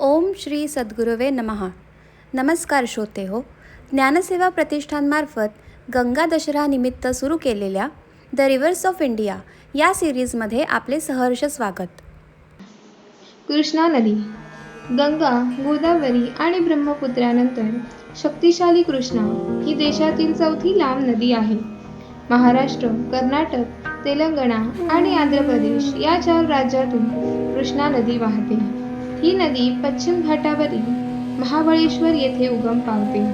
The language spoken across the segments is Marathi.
ओम श्री सद्गुरुवे नमहा नमस्कार श्रोते हो ज्ञानसेवा प्रतिष्ठानमार्फत गंगा दशरा निमित्त सुरू केलेल्या द रिव्हर्स ऑफ इंडिया या सिरीजमध्ये आपले सहर्ष स्वागत. कृष्णा नदी गंगा गोदावरी आणि ब्रह्मपुत्रानंतर शक्तिशाली कृष्णा ही देशातील चौथी लांब नदी आहे. महाराष्ट्र कर्नाटक तेलंगणा आणि आंध्र प्रदेश या चार राज्यातून कृष्णा नदी वाहते. ही नदी पश्चिम घाटावरील महाबळेश्वर येथे उगम पावते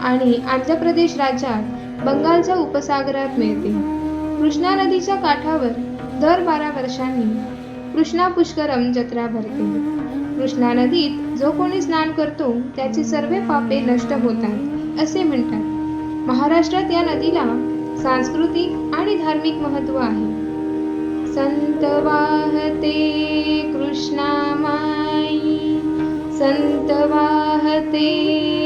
आणि आंध्र प्रदेश राज्यात बंगालच्या उपसागरात मिळते. कृष्णा नदीच्या काठावर दर बारा वर्षांनी कृष्णा पुष्करम जत्रा भरते. कृष्णा नदीत जो कोणी स्नान करतो त्याची सर्व पापे नष्ट होतात असे म्हणतात. महाराष्ट्रात या नदीला सांस्कृतिक आणि धार्मिक महत्त्व आहे. संत वाहते संत वाहते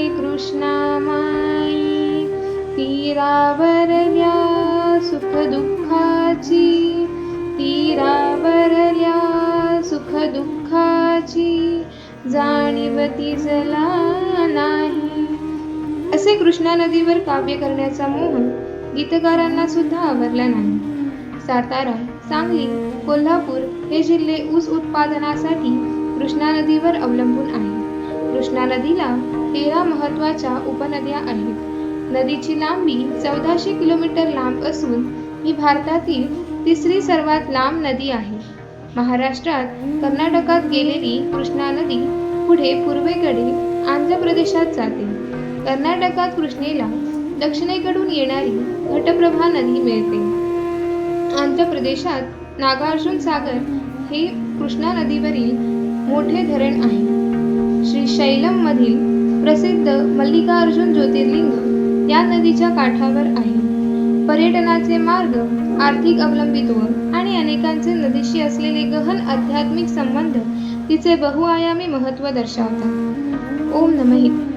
कृष्णा माई तीरावरल्या सुख दुःखाची तीरावरल्या सुख दुःखाची जाणीव नाही। असे कृष्णा नदीवर काव्य करण्याचा मोह गीतकारांना सुद्धा आवरला नाही। सातारा सांगली कोल्हापूर हे जिल्हे ऊस उत्पादनासाठी कृष्णा नदीवर अवलंबून आहे. कृष्णा नदीला तेरा महत्त्वाच्या उपनद्या आहेत. नदीची लांबी चौदाशे किलोमीटर लांब असून ही भारतातील तिसरी सर्वात लांब नदी आहे. महाराष्ट्रात कर्नाटकात गेलेली कृष्णा नदी पुढे पूर्वेकडे आंध्र प्रदेशात जाते. कर्नाटकात कृष्णेला दक्षिणेकडून येणारी घटप्रभा नदी मिळते. आंध्र प्रदेशात नागार्जुन सागर हे कृष्णा नदीवरील मोठे धरण आहे. श्रीशैलम मधील प्रसिद्ध मल्लिकार्जुन ज्योतिर्लिंग या नदीच्या काठावर आहे. पर्यटनाचे मार्ग आर्थिक अवलंबित्व आणि अनेकांचे नदीशी असलेले गहन आध्यात्मिक संबंध तिचे बहुआयामी महत्त्व दर्शवतात. ओम नमः.